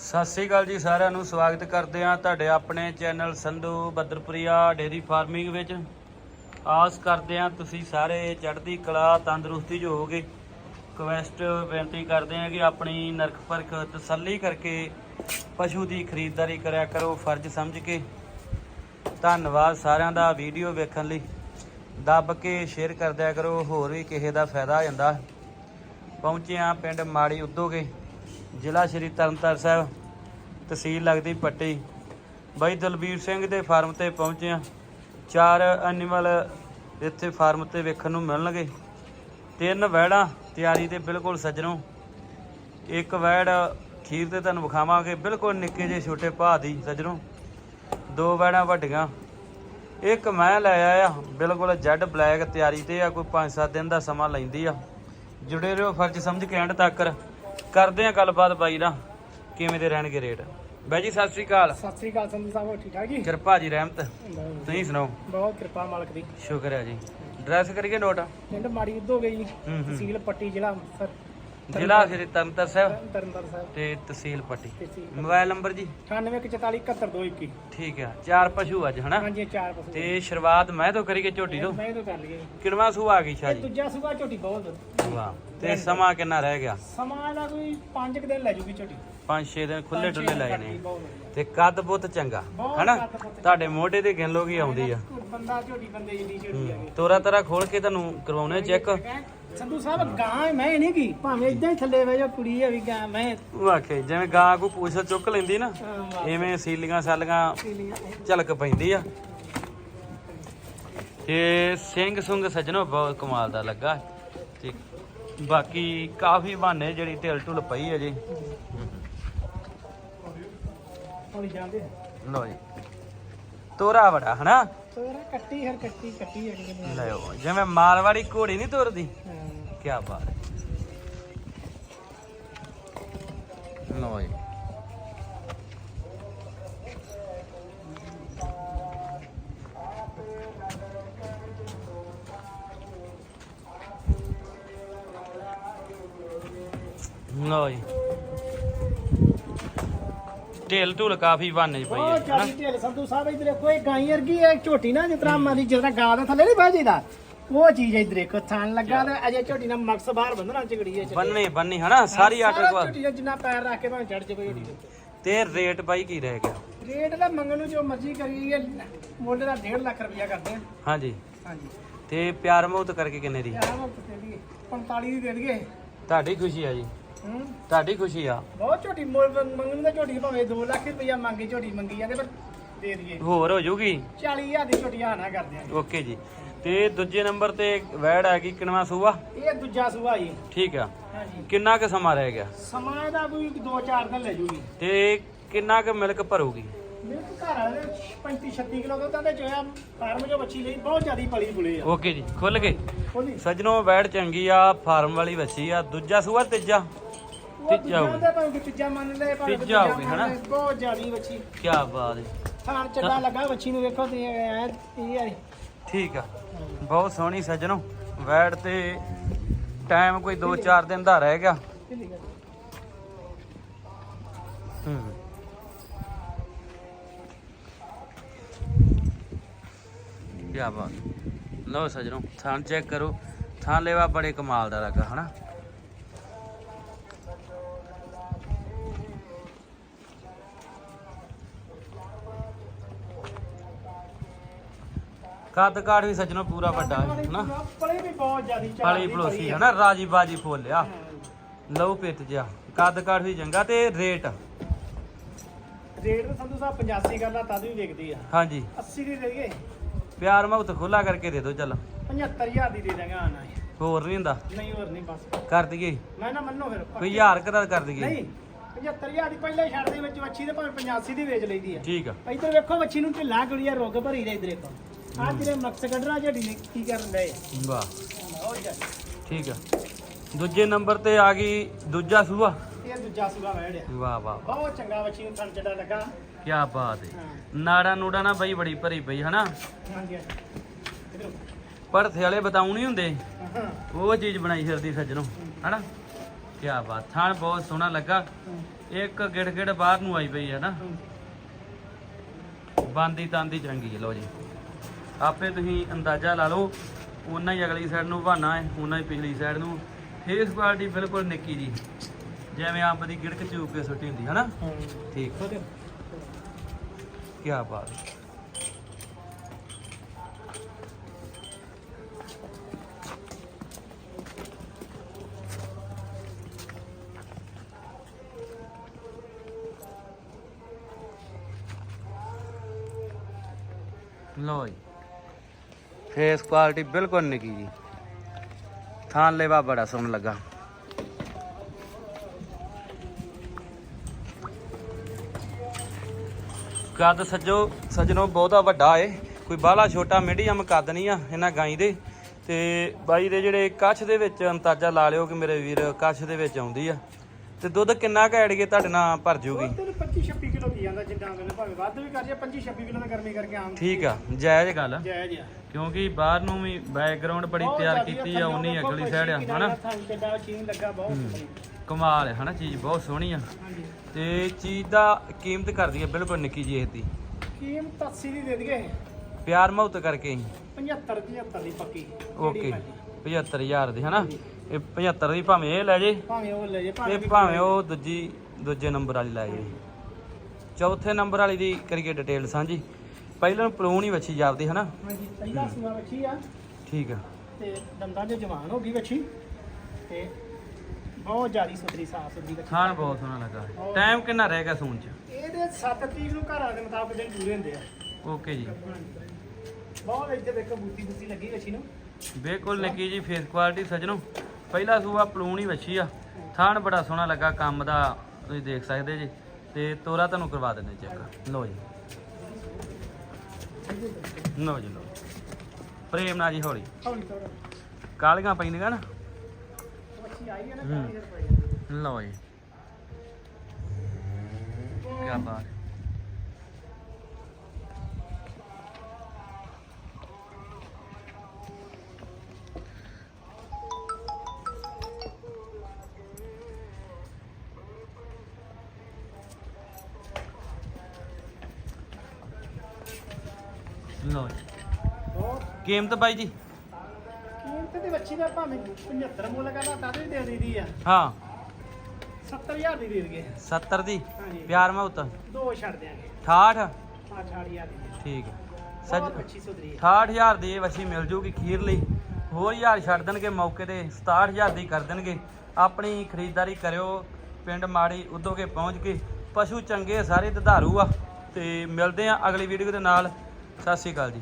ਸਤਿ ਸ੍ਰੀ ਅਕਾਲ ਜੀ ਸਾਰਿਆਂ ਨੂੰ, ਸਵਾਗਤ ਕਰਦੇ ਹਾਂ ਤੁਹਾਡੇ ਆਪਣੇ channel Sandhu Badarpuria dairy farming ਵਿੱਚ। ਆਸ ਕਰਦੇ ਹਾਂ ਤੁਸੀਂ ਸਾਰੇ ਚੜ੍ਹਦੀ ਕਲਾ, ਤੰਦਰੁਸਤੀ 'ਚ ਹੋਗੇ ਕੁਐਸਟ ਬੇਨਤੀ ਕਰਦੇ ਹਾਂ ਕਿ ਆਪਣੀ ਨਰਖ ਪਰਖ ਤਸੱਲੀ ਕਰਕੇ ਪਸ਼ੂ ਦੀ ਖਰੀਦਦਾਰੀ ਕਰਿਆ ਕਰੋ, ਫਰਜ਼ ਸਮਝ ਕੇ। ਧੰਨਵਾਦ ਸਾਰਿਆਂ ਦਾ ਵੀਡੀਓ ਵੇਖਣ ਲਈ। ਦੱਬ ਕੇ ਸ਼ੇਅਰ ਕਰਦਿਆ ਕਰੋ, ਹੋਰ ਵੀ ਕਿਸੇ ਦਾ ਫਾਇਦਾ ਹੋ ਜਾਂਦਾ। ਪਹੁੰਚੇ ਹਾਂ ਪਿੰਡ ਮਾੜੀ ਉਦੋਗੇ। ਜ਼ਿਲ੍ਹਾ ਸ਼੍ਰੀ ਤਰਨਤਾਰਨ ਸਾਹਿਬ, ਤਹਿਸੀਲ ਲੱਗਦੀ ਪੱਟੀ। ਬਾਈ ਦਲਬੀਰ ਸਿੰਘ ਦੇ ਫਾਰਮ ਤੇ ਪਹੁੰਚੇ ਹਾਂ। ਚਾਰ ਐਨੀਮਲ ਇੱਥੇ ਫਾਰਮ ਤੇ ਵੇਖਣ ਨੂੰ ਮਿਲਣਗੇ। ਤਿੰਨ ਵੈੜਾਂ ਤਿਆਰੀ ਤੇ ਬਿਲਕੁਲ ਸੱਜਣੋਂ। ਇੱਕ ਵੈੜ ਖੀਰ ਤੇ ਤੁਹਾਨੂੰ ਵਿਖਾਵਾਂਗੇ, ਬਿਲਕੁਲ ਨਿੱਕੇ ਜਿਹੇ ਛੋਟੇ ਭਾਅ ਦੀ ਸੱਜਣੋ। ਦੋ ਵੈੜਾਂ ਵੱਡੀਆਂ। ਇੱਕ ਮੈਂ ਲੈ ਆਇਆ, ਬਿਲਕੁਲ ਜੈਡ ਬਲੈਕ ਤਿਆਰੀ ਤੇ ਆ, ਕੋਈ 5-7 ਦਿਨ ਦਾ ਸਮਾਂ ਲੈਂਦੀ ਆ। ਜੁੜੇ ਰਹੋ ਫਰਜ਼ ਸਮਝ ਕੇ ਐਂਡ ਤੱਕ। ਕਰਦੇ ਆ ਗੱਲਬਾਤ ਬਾਈ ਨਾਲ। ਕਿਵੇਂ ਦੇ ਰਹਿਣਗੇ ਰੇਟ? ਬਾਈ ਜੀ ਸਤਿ ਸ੍ਰੀ ਅਕਾਲ। ਸਤਿ ਸ੍ਰੀ ਅਕਾਲ ਸੰਧੂ ਸਾਹਿਬ ਠੀਕ ਠਾਕ ਜੀ? ਕਿਰਪਾ ਜੀ ਰਹਿਮਤ। ਬਹੁਤ ਤੁਸੀਂ ਸੁਣਾਓ? ਕਿਰਪਾ ਮਾਲਕ ਦੀ। ਸ਼ੁਕਰ ਹੈ ਜੀ। ਡਰੈਸ ਕਰੀਏ ਨੋਟ? ਪਿੰਡ ਮਾੜੀ ਗਈ ਜੀ। ਹੂੰ ਹੂੰ। ਤਹਿਸੀਲ ਪੱਟੀ ਜ਼ਿਲ੍ਹਾ ਅੰਮ੍ਰਿਤਸਰ। ਜ਼ਿਲ੍ਹਾ ਸ਼੍ਰੀ ਤਰਨਤਾਰਨ ਸਾਹਿਬ? ਤਰਨਤਾਰਨ ਸਾਹਿਬ। ਤੇ ਤਹਿਸੀਲ ਪੱਟੀ। ਤਹਿਸੀਲ ਮੋਬਾਈਲ ਨੰਬਰ ਜੀ? 9844717221 ਠੀਕ ਆ ਚਾਰ ਪਸ਼ੂ ਅੱਜ ਹਨਾ? ਹਾਂਜੀ ਇਹ ਚਾਰ ਪਸੰਦ ਤੇ ਸ਼ੁਰੂਆਤ ਮੈਂ ਤੋਂ ਕਰੀਏ ਝੋਟੀ ਤੋਂ? ਮੈਂ ਤੋਂ ਕਰ ਲਈਏ ਕਿਣਵਾ ਸੂ ਆ ਗਈ ਸ਼ਾਹ? ਇਹ ਜੀ ਦੂਜਾ ਸੁਗਾ ਝੋਟੀ ਬਹੁਤ। ਵਾਹ ਤੇ ਸਮਾਂ ਕਿੰਨਾ ਰਹਿ ਗਿਆ? ਸਮਾਂ ਦਾ ਕੋਈ 5 ਦਿਨ ਲੈ ਜੂਗੀ ਝੋਟੀ। 5-6 ਦਿਨ ਖੁੱਲੇ ਗਈ, ਬਹੁਤ ਵਧੀਆ। ਤੇ ਕੱਦ ਬੁੱਤ ਚੰਗਾ ਬਹੁਤ ਹਨਾ? ਕੱਦ ਬੁੱਤ ਚੰਗਾ। ਤੁਹਾਡੇ ਮੋਢੇ ਤੇ ਗਿਣ ਲੋਗੀ ਆਉਂਦੀ ਆ। ਬੰਦਾ ਝੋਟੀ ਬੰਦੇ ਜਿੱਡੀ ਝੋਟੀ ਆ। ਤੋਰਾ ਤਰਾ ਖੋਲ ਕੇ ਤੁਹਾਨੂੰ ਕਰਵਾਉਣੇ ਚੈੱਕ। ਸੰਧੂ ਸਾਹਿਬ ਗਾਂ ਮੈਂ ਨਹੀਂ ਕੀ ਭਾਵੇਂ ਇਦਾਂ ਹੀ ਥੱਲੇ ਬਹਿ ਜਾ ਕੁੜੀ ਹੈ ਵੀ ਗਾਂ ਮੈਂ ਵਾਕੇ ਜਿਵੇਂ ਗਾਂ ਕੋ ਪੂਛ ਚੁੱਕ ਲੈਂਦੀ ਨਾ ਐਵੇਂ ਸੀਲੀਆਂ ਸਾਲੀਆਂ। ਝਲਕ ਪੈਂਦੀ ਆ ਤੇ ਸਿੰਘ ਸੁੰਗ ਸੱਜਣੋ ਬਹੁਤ ਕਮਾਲ ਦਾ ਲੱਗਾ ਤੇ ਬਾਕੀ ਕਾਫੀ ਬਹਾਨੇ ਜਿਹੜੀ ਢਿਲ ਢੁਲ ਪਈ ਹੈ ਜੀ ਹੌਲੀ ਜਾਂਦੇ ਲੋ ਜੀ ਤੋਰਾ ਬੜਾ ਹਨਾ? ਤੋਰਾ ਕੱਟੀ ਹਰ ਕੱਟੀ ਕੱਟੀ ਹੈ ਕਿਤੇ ਲਿਓ ਜਿਵੇਂ ਮਾਰਵਾੜੀ ਘੋੜੀ ਨਹੀਂ ਤੁਰਦੀ? ਕੀ ਬਾਤ ਹੈ। ਲੋ ਜੀ। ਲੋ ਜੀ। ਢੇਲ ਢੁਲ ਕਾਫੀ ਬਾਨੇ ਪਈ ਹੈ ਬਹੁਤ ਚਾਲੀ ਢੇਲ ਸੰਧੂ ਸਾਹਿਬ ਇਧਰ ਕੋਈ ਗਾਈ ਵਰਗੀ ਹੈ ਝੋਟੀ ਨਾ ਜਿਸ ਤਰ੍ਹਾਂ ਮਾਰੀ ਜਿਸ ਤਰ੍ਹਾਂ ਗਾਂ ਦੇ ਥੱਲੇ ਨਹੀਂ ਬਹਿ ਜੀਦਾ ਉਹ ਚੀਜ਼ ਇਧਰ ਇੱਕ ਥਾਣ ਲੱਗਾ ਤੇ ਅਜੇ ਝੋਟੀ ਨਾਲ ਮਕਸ ਬਾਹਰ ਬੰਨਣਾ ਚਗੜੀ ਹੈ ਬੰਨੇ ਬੰਨੀ ਹਨਾ? ਸਾਰੀ ਆਟੇ ਸਾਰਾ ਕੋਲ ਝੋਟੀ ਜਿੰਨਾ ਪੈਰ ਰੱਖ ਕੇ ਭਾਵੇਂ ਚੜ ਜੇ ਕੋਈ ਝੋਟੀ ਦੇ ਉੱਤੇ। ਤੇ ਰੇਟ ਬਾਈ ਕੀ ਰਹਿ ਗਿਆ? ਰੇਟ ਦਾ ਮੰਗਣ ਨੂੰ ਜੋ ਮਰਜ਼ੀ ਕਰੀਏ ਮੁੱਲ ਦਾ 1.5 ਲੱਖ ਰੁਪਇਆ ਕਰਦੇ ਆ। ਹਾਂਜੀ। ਹਾਂਜੀ। ਤੇ ਪਿਆਰ ਮੁਹੱਬਤ ਕਰਕੇ ਕਿੰਨੇ ਦੀ? ਯਾਰ ਦੇ ਦਈਏ 45 ਦੀ ਦੇ ਦਈਏ। ਤੁਹਾਡੀ ਖੁਸ਼ੀ ਆ ਜੀ। ਹੂੰ। ਤੁਹਾਡੀ ਖੁਸ਼ੀ ਆ। ਬਹੁਤ ਝੋਟੀ ਮੁੱਲ ਮੰਗਣ ਤਾਂ ਝੋਟੀ ਭਾਵੇਂ 2 ਲੱਖ ਰੁਪਇਆ ਮੰਗੀ ਝੋਟੀ ਮੰਗੀ ਜਾਂਦੇ ਪਰ ਦੇ ਦਈਏ। ਹੋਰ ਹੋ ਜੂਗੀ? 40000 ਦੀ ਝੋਟੀ ਆਣਾ ਕਰਦੇ ਆ ਓਕੇ ਜੀ। ਤੇ ਦੂਜੇ ਨੰਬਰ ਤੇ ਵੈੜ ਹੈਗੀ ਕਿਨਵਾ ਸੂਆ? ਇਹ ਦੂਜਾ ਸੂਆ ਜੀ। ਠੀਕ ਆ। ਹਾਂਜੀ। ਕਿੰਨਾ ਕੁ ਸਮਾਂ ਰਹਿ ਗਿਆ? ਸਮਾਂ ਇਹਦਾ ਕੋਈ 2-4 ਦਿਨ ਲੈ ਜੂਗੀ। ਤੇ ਕਿੰਨਾ ਕੁ ਮਿਲਕ ਭਰੂਗੀ? ਮੇਰੇ ਕੋਲ ਘਰ ਵਾਲੇ 35 36 ਕਿਲੋ ਦੁੱਧ ਦੇ ਚੋਇਆ ਫਾਰਮ ਜੋ ਬੱਚੀ ਲਈ ਬਹੁਤ ਜ਼ਿਆਦੀ ਪਲੀ ਪੁਲੇ ਆ। ਓਕੇ ਜੀ ਖੁੱਲ ਗਏ। ਖੋਲੀ ਸੱਜਣੋ ਵੈੜ ਚੰਗੀ ਆ ਫਾਰਮ ਵਾਲੀ ਵੱਛੀ ਆ। ਦੂਜਾ ਸੂਆ ਤੀਜਾ? ਤੀਜਾ ਹੋਊ। ਦੂਜਾ ਭਾਵੇਂ ਤੀਜਾ ਮੰਨ ਲੈ ਭਾਵੇਂ ਤੀਜਾ ਹੋਊਗੀ, ਮੰਨ ਹਨਾ? ਬਹੁਤ ਜ਼ਿਆਦੀ ਬੱਚੀ। ਕੀ ਬਾਤ ਹੈ। ਥਾਣ ਚੱਡਾ ਲੱਗਾ ਬੱਚੀ ਨੂੰ ਵੇਖੋ ਤੇ ਐ ਇਹ ਆ ਠੀਕ ਆ। ਬਹੁਤ ਸੋਹਣੀ ਸੱਜਣੋ ਵੈੜ ਤੇ ਟਾਈਮ ਕੋਈ 2-4 ਦਿਨ ਦਾ ਰਹਿ ਗਿਆ। ਕੀ ਬਾਤ ਲਓ ਸੱਜਣੋ ਥਾਂ ਚੈੱਕ ਕਰੋ। ਥਾਂ ਲੈਵਾ ਬੜੇ ਕਮਾਲ ਦਾ ਲੱਗਾ ਹਨਾ? ਕੱਦ ਕਾਠ ਵੀ ਸੱਜਣੋ ਪੂਰਾ ਵੱਡਾ ਹੈ ਹਨਾ? ਪਲੇ ਵੀ ਬਹੁਤ ਜ਼ਿਆਦੀ ਫਲੀ ਫਲੋਸੀ ਹਨਾ? ਰਾਜੀ ਬਾਜੀ ਫੋਲਿਆ ਲਓ ਪਿੱਤ ਜਿਆ ਕੱਦ ਕਾਠ ਵੀ ਚੰਗਾ ਤੇ ਰੇਟ? ਰੇਟ ਤਾਂ ਸੰਧੂ ਸਾਹਿਬ 85 ਕਰਦਾ ਤਦ ਵੀ ਵੇਖਦੀ ਆ। ਹਾਂਜੀ। 80 ਦੀ ਦੇ ਦਈਏ ਪਿਆਰ ਮੁਹੱਬਤ ਖੁੱਲਾ ਕਰਕੇ ਦੇ ਦਿਓ ਚੱਲ। 75000 ਦੀ ਦੇ ਦਾਂਗਾ ਆਣਾ ਹੋਰ ਨਹੀਂ ਹੁੰਦਾ? ਨਹੀਂ ਹੋਰ ਨਹੀਂ ਬਸ। ਕਰ ਦਈਏ। ਮੈਂ ਨਾ ਮੰਨੋ ਫਿਰ ਕੋਈ ਹਜ਼ਾਰ ਕੁ ਦਾ ਕਰ ਦਈਏ। ਨਹੀਂ 75000 ਦੀ ਪਹਿਲੇ ਛੱਡ ਦੇ ਵਿੱਚ ਵੱਛੀ ਤੇ ਭਾਵੇਂ 85 ਦੀ ਵੇਚ ਲਈਦੀ ਆ। ਠੀਕ ਆ। ਇੱਧਰ ਵੇਖੋ ਵੱਛੀ ਨੂੰ ਢਿੱਲਾ ਗੁੜੀਆ ਰੁੱਗ ਭਰੀ ਦੇ ਇੱਧਰ ਦੇਖੋ ਆ ਜਿਹੜੇ ਮਕਸ ਕੱਢਣਾ ਜਿਹੜੀ ਨੇ ਕੀ ਕਰਨ ਡਏ? ਵਾਹ। ਉਹ ਜਾ ਠੀਕ ਆ। ਦੂਜੇ ਨੰਬਰ ਤੇ ਆ ਗਈ ਦੂਜਾ ਸੂਆ। ਇਹ ਦੂਜਾ ਸੂਆ ਵੜਿਆ ਵਾਹ ਵਾਹ ਬਹੁਤ ਚੰਗਾ ਵੱਛੀ ਨੂੰ ਥਣ ਚੱਡਾ ਲੱਗਾ। ਕੀ ਬਾਤ ਹੈ। ਨਾੜਾ ਨੂੜਾ ਨਾ ਬਈ ਬੜੀ ਭਰੀ ਪਈ ਹਨਾ? ਹਾਂਜੀ ਪਰਥੇ ਵਾਲੇ ਬਤਾਉ ਨਹੀਂ ਹੁੰਦੇ? ਉਹ ਚੀਜ਼ ਬਣਾਈ ਫਿਰਦੀ ਸੱਜਣੋ ਹਨਾ? ਕੀ ਬਾਤ ਥਾਣ ਬਹੁਤ ਸੋਹਣਾ ਲੱਗਾ। ਇੱਕ ਗਿੜ ਗਿੜ ਬਾਹਰ ਨੂੰ ਆਈ ਪਈ ਹੈ ਨਾ। ਬੰਦੀ ਤਾਂਦੀ ਚੰਗੀ ਲੋ ਜੀ। ਆਪੇ ਤੁਸੀਂ ਅੰਦਾਜ਼ਾ ਲਾ ਲਓ ਉਹਨਾਂ ਹੀ ਅਗਲੀ ਸਾਈਡ ਨੂੰ ਬਹਾਨਾ ਹੈ ਉਹਨਾਂ ਹੀ ਪਿਛਲੀ ਸਾਈਡ ਨੂੰ। ਫੇਸ ਕੁਆਲਿਟੀ ਬਿਲਕੁਲ ਨਿੱਕੀ ਜੀ। ਜਿਵੇਂ ਅੰਬ ਦੀ ਗਿੜਕ ਚੂਪ ਕੇ ਸੁੱਟੀ ਹੁੰਦੀ ਹੈ। ਨਾ ਠੀਕ ਕੀ ਬਾਤ ਹੈ। ਲੋ ਜੀ। ਫੇਸ ਕੁਆਲਿਟੀ ਬਿਲਕੁਲ ਨਿੱਕੀ ਜੀ। ਥਾਂ ਲੈਵਾ ਬੜਾ ਸੋਹਣਾ ਲੱਗਾ। ਕੱਦ ਸੱਜੋ ਸੱਜਣੋ ਬਹੁਤਾ ਵੱਡਾ ਏ। ਕੋਈ ਬਾਹਲਾ ਛੋਟਾ ਮੀਡੀਅਮ ਕੱਦ ਨਹੀਂ ਆ ਇਹਨਾਂ ਗਾਈ ਦੇ। ਤੇ ਬਾਈ ਦੇ ਜਿਹੜੇ ਕੱਛ ਦੇ ਵਿੱਚ ਅੰਦਾਜ਼ਾ ਲਾ ਲਿਓ ਕਿ ਮੇਰੇ ਵੀਰ ਕੱਛ ਦੇ ਵਿੱਚ ਆਉਂਦੀ ਆ। ਤੇ ਦੁੱਧ ਕਿੰਨਾ ਕੁ ਐਡ ਕੇ ਤੁਹਾਡੇ ਨਾਲ ਭਰ ਜੂਗੀ? ਉਹ ਤੈਨੂੰ 25 26 ਕਿਲੋ ਕੀ ਜਾਂਦਾ ਜਿੱਦਾਂ ਮੈਨੂੰ ਭਾਵੇਂ। ਵੱਧ ਵੀ ਕਰ ਜਾ 25 26 ਕਿਲੋ ਦਾ ਗਰਮੀ ਕਰਕੇ ਆਮ। ਠੀਕ ਆ ਜਾਇਜ਼ ਗੱਲ ਆ। ਜਾਇਜ਼ ਆ। ਕਿਉਂਕਿ ਬਾਹਰ ਨੂੰ ਵੀ ਬੈਕਗ੍ਰਾਉਂਡ ਬੜੀ ਤਿਆਰ ਕੀਤੀ ਆ ਉਨੀ ਅਗਲੀ ਸਾਈਡ ਆ ਹਨਾ? ਥਾਂ ਲੱਗਾ ਬਹੁਤ। ਕਮਾਲ ਹੈ ਹਨਾ ਚੀਜ਼ ਬਹੁਤ ਸੋਹਣੀ ਆ। ਹਾਂਜੀ। ਤੇ ਚੀਜ਼ ਦਾ ਕੀਮਤ ਕਰਦੀ ਹੈ ਬਿਲਕੁਲ ਨਿੱਕੀ ਜੀ ਇਹਦੀ। ਕੀਮਤ 80 ਦੀ ਦੇ ਦਈਏ ਪਿਆਰ ਮੁਹੱਬਤ ਕਰਕੇ 75 75 ਦੀ ਪੱਕੀ। ਓਕੇ ਜਿਹੜੀ ਮਰਜ਼ੀ। 75000 ਦੀ ਹਨਾ? ਇਹ 75 ਦੀ ਭਾਵੇਂ ਇਹ ਲੈ ਜੇ। ਭਾਵੇਂ ਉਹ ਲੈ ਜੇ ਤੇ ਭਾਵੇਂ ਉਹ ਦੂਜੀ ਦੂਜੇ ਨੰਬਰ ਵਾਲੀ ਲੈ ਜੇ। ਚੌਥੇ ਨੰਬਰ ਵਾਲੀ ਦੀ ਕਰੀਏ ਡਿਟੇਲ ਸਾਂਝੀ। ਪਹਿਲਾਂ ਨੂੰ ਪਲੂਣ ਹੀ ਵੱਛੀ ਜਾਪਦੀ ਹਨਾ? ਹਾਂਜੀ ਪਹਿਲਾ ਸੂਆ ਵੱਛੀ ਆ। ਠੀਕ ਆ। ਤੇ ਦੰਦਾਂ 'ਚ ਜਵਾਨ ਹੋ ਗਈ ਵੱਛੀ। ਤੇ ਬਹੁਤ ਜ਼ਿਆਦੀ ਸੁਥਰੀ ਸਾਫ਼ ਸੁਥਰੀ ਵੱਛੀ ਖਾਣ ਬਹੁਤ ਸੋਹਣਾ ਲੱਗਾ। ਟਾਈਮ ਕਿੰਨਾ ਰਹਿ ਗਿਆ ਸੂਣ ਚ? ਇਹਦੇ 7 ਤਰੀਕ ਨੂੰ ਘਰਾਂ ਦੇ ਮੁਤਾਬਕ ਦਿਨ ਪੂਰੇ ਹੁੰਦੇ ਆ। ਓਕੇ ਜੀ। ਬਹੁਤ ਇੱਥੇ ਵੇਖੋ ਬੂਟੀ ਬੂਟੀ ਲੱਗੀ ਵੱਛੀ ਨੂੰ। ਬਿਲਕੁਲ ਨਿੱਕੀ ਜੀ ਫੇਸ ਕੁਆਲਿਟੀ ਸਜਣੋ। ਪਹਿਲਾ ਸੂਆ ਪਲੂਣ ਹੀ ਵੱਛੀ ਆ। ਥਾਣ ਬੜਾ ਸੋਹਣਾ ਲੱਗਾ ਕੰਮ ਦਾ ਤੁਸੀਂ ਦੇਖ ਸਕਦੇ ਜੀ। ਤੇ ਤੋਰਾ ਤੁਹਾਨੂੰ ਕਰਵਾ ਦਿੰਦੇ ਚੈੱਕ ਲਓ ਜੀ। ਲਓ ਜੀ ਲਓ ਪ੍ਰੇਮ ਨਾਲ ਜੀ ਹੌਲੀ। ਹੌਲੀ ਕਾਲੀਆਂ ਪੈਂਦੀਆਂ ਨਾ ਵੱਛੀ ਆਈ ਹੈ ਨਾ ਹੂੰ। 40 ਰੁਪਏ ਲਓ ਜੀ। ਕੀ ਬਾਤ। ਲਓ ਜੀ। ਕੀਮਤ ਬਾਈ ਜੀ ਕੀਮਤ ਤੇ ਵੱਛੀ ਦਾ ਭਾਵੇਂ 75 ਮੁੱਲ ਕਰਦਾ ਤਾਂ ਵੀ ਦੇ ਦਈਦੀ ਆ। ਹਾਂ। 70000 ਦੀ ਦੇ ਦਈਏ। 70 ਦੀ? ਹਾਂਜੀ। ਪਿਆਰ ਮੁਹੱਬਤ? ਦੋ ਛੱਡ ਦਿਆਂਗੇ। 68 ਆ 68000 ਦੀ ਠੀਕ ਹੈ ਬਹੁਤ ਸੱਜ ਵੱਛੀ ਸੁਧਰੀ ਹੈ 68000 ਦੀ ਇਹ ਵਸੀ ਮਿਲ ਜੂਗੀ ਖੀਰ ਲਈ। ਹੋਰ ਹਜ਼ਾਰ ਛੱਡ ਦੇਣਗੇ ਮੌਕੇ ਤੇ 67000 ਦੀ ਕਰ ਦੇਣਗੇ। ਆਪਣੀ ਖਰੀਦਦਾਰੀ ਕਰਿਓ ਪਿੰਡ ਮਾੜੀ ਉਦੋਂ ਕੇ ਪਹੁੰਚ ਕੇ। ਪਸ਼ੂ ਚੰਗੇ ਸਾਰੇ ਦੁਧਾਰੂ ਆ। ਤੇ ਮਿਲਦੇ ਆ ਅਗਲੀ ਵੀਡੀਓ ਦੇ ਨਾਲ। ਸਤਿ ਸ਼੍ਰੀ ਅਕਾਲ ਜੀ।